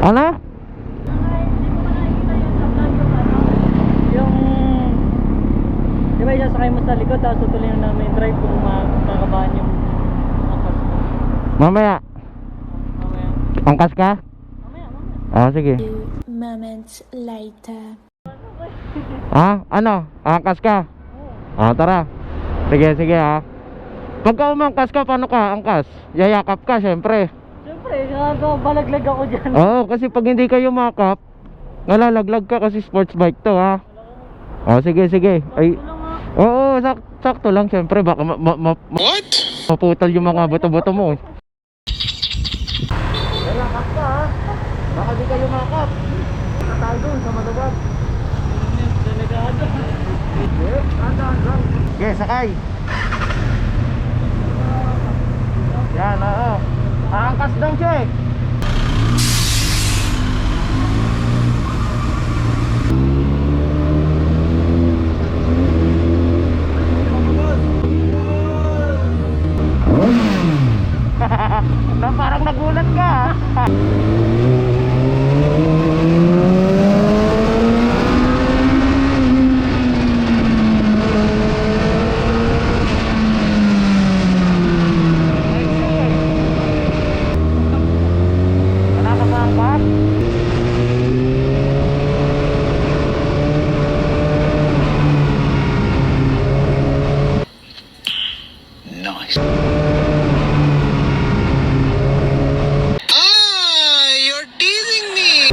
Ano? Yung Di ba isasakay mo sa likod tapos tutuloy na namin yung drive kung makakabahan yung angkas mo. Mamaya. Mamaya. Angkas ka? Mamaya, mamaya. Ah, sige. Few moments later. Ha? Ano? Angkas ka? Ah, tara. Sige, sige ha. Pagka umangkas ka, paano ka angkas? Yayakap ka, syempre. Nagawa balaglag ako dyan. Oo, kasi pag hindi ka yumakap, nalalaglag ka kasi sports bike to ha. Oh, sige, sige. Ay, oo, sak sakto lang syempre. Baka ma ma ma What? maputol yung mga buto-buto mo. Yayakap ka ha. Baka di ka yumakap. Tatal doon sa madubag. Delikado. Okay, sakay. Yan, oo. Aangkas daw siya. Nice. Ah, me.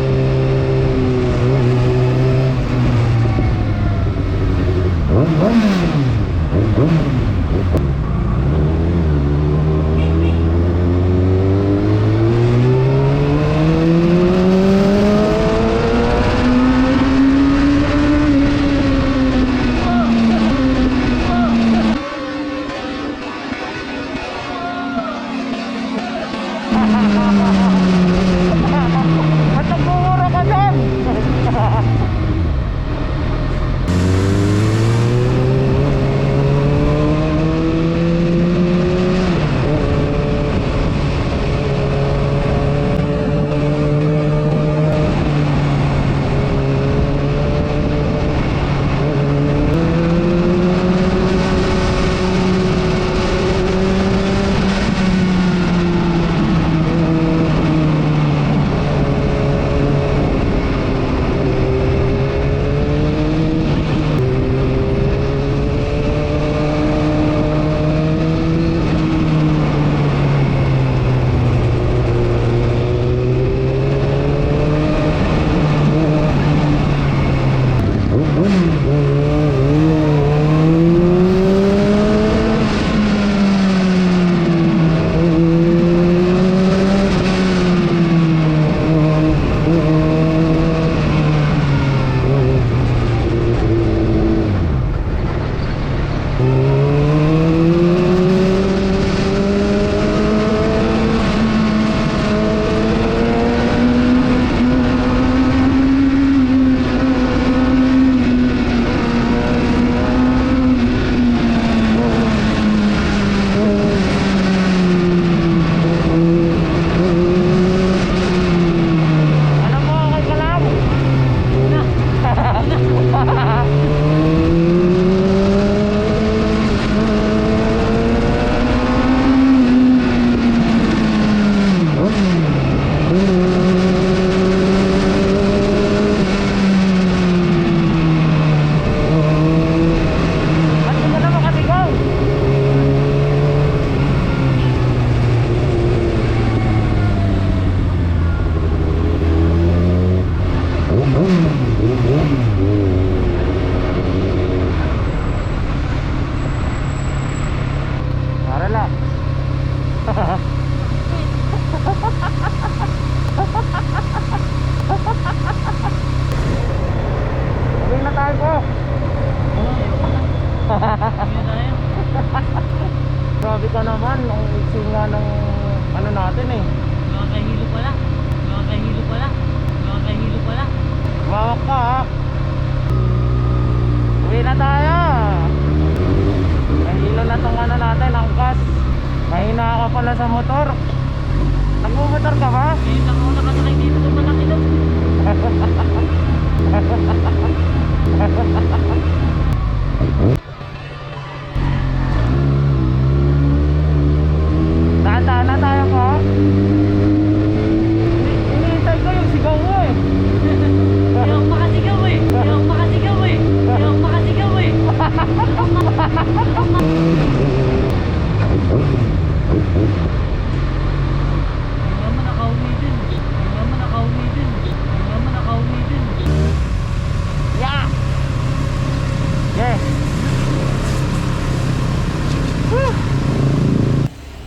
Ano eh. Nakakahilo pala. Nakakahilo pala. Nakakahilo pala. Mawak ka ha. Uwi na tayo. Nahilo na tong ano natin, angkas. Mahina ka pala sa motor. Nagmumotor ka ba? Eh, ako nakasakay dito sa malaki Dahan-dahan na tayo po. Ini- Iniintay ko yung sigaw mo eh. Hindi ako makasigaw eh. Hindi ako makasigaw eh. Hindi ako makasigaw eh. Hindi naman nakauwi din. Hindi naman nakauwi din. Hindi naman nakauwi din. Yeah! Yeah!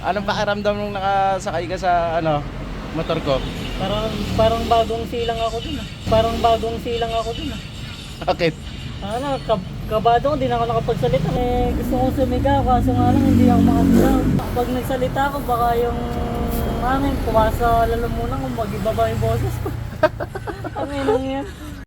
Anong pakiramdam nung nakasakay ka sa ano, motor ko? Parang parang bagong silang ako dun ah. Parang bagong silang ako dun ah. Bakit? Ano, kab kabado ko, di na ako nakapagsalita. Eh, gusto kong sumigaw, kaso nga lang hindi ako makasigaw. Pag nagsalita ako, baka yung hangin, kumasa lalamunan kung mag-ibaba yung boses ko.